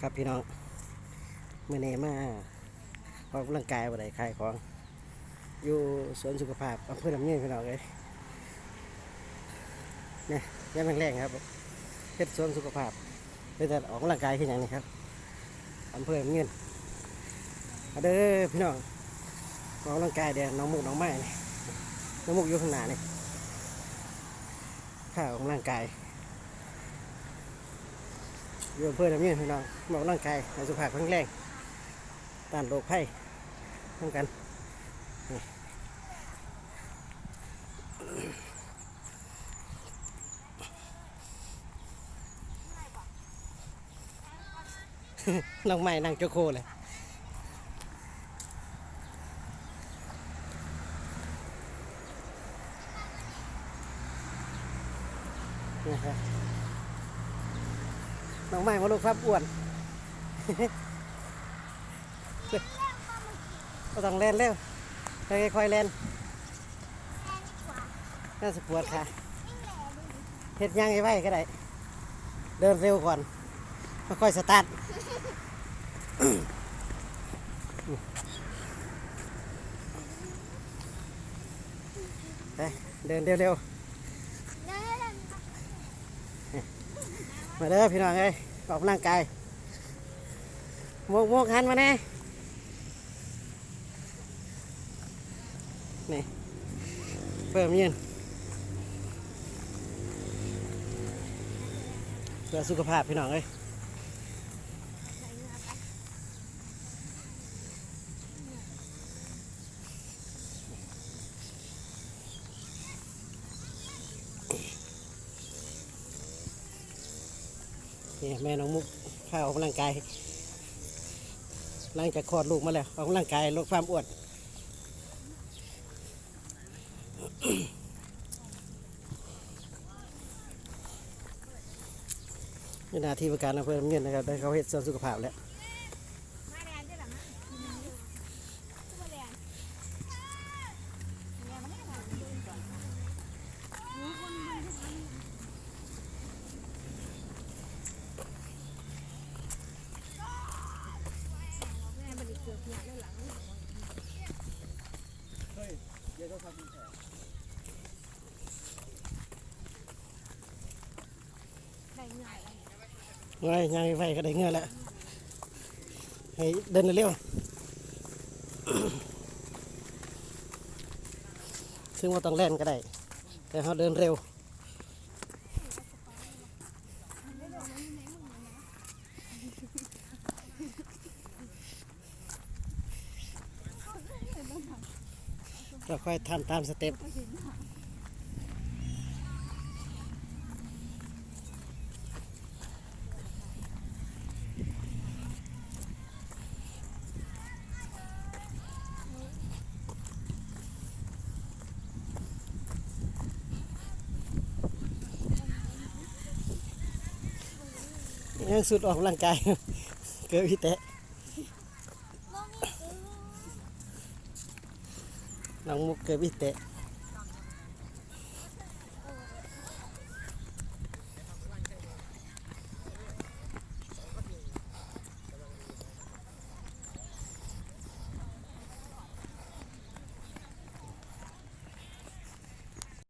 ครับพี่น้องเมื่อนี้มาออกกำลังกายบ่ได้ขายของ อยู่สวนสุขภาพอำเภอลำเนียงพี่น้องเลยเนี่ยยามแรงๆครับเฮ็ดสวนสุขภาพเพื่อจะออกกำลังกายขึ้นอหย่างนี้ครับอำเภอลำเนียงเด้อพี่น้องออกกำลังกายเดี๋ยวน้องมุกน้องไม้นี่น้องมุกอยู่ข้างหน้านี่ข้าออกกำลังกาย อยู่อำเภอลำเนียงพี่น้องมาออกกลังกายในสุขภาพแข็งแรงต้านโรคภัยทั้งกันน้องใหม่นั่งโจโคเลยนะครับ น้องใหม่มาลูกครับอ้วนก็ต้องเล่นเร็วค่อยๆเล่นน่าสปวดค่ะเฮ็ดยังไงไว้ก็ได้ เดินเร็วก่อนค่อยๆสตาร์ทไปเดินเร็วๆ มาเด้อพี่น้องเอ้ยออกกำลังกายโมกโมกหันมาแน่นี่เพิ่มยืนเพื่อสุขภาพพี่น้องเอ้ย นี่แม่น้องมุกข้าออกกำลังกายหลังจากคลอดลูกมาแล้วออกกำลังกายลดความอ้วนนี่นาที่ประการอำเภอเงินนะครับได้เขาเห็ดส่วนสุขภาพแล้ว มาแดนได้หรอมะชื่อว่าแดนแดนมันไม่ได้ดูก่อนรู้คนมันจะทำแม่บันทึกเกือบหยาดแล้วหลัง ได้เงยอะไรไงยไฟก็ได้เงื่อนแล้วให้เดินเร็วซึ่งว่าต้องแล่นก็ได้ แต่เขาเดินเร็วเราค่อยทำตามสเต็ป ยังสุดออกร่างกาย เกิดพี่แตะน้องมุกเกิดพี่แตะ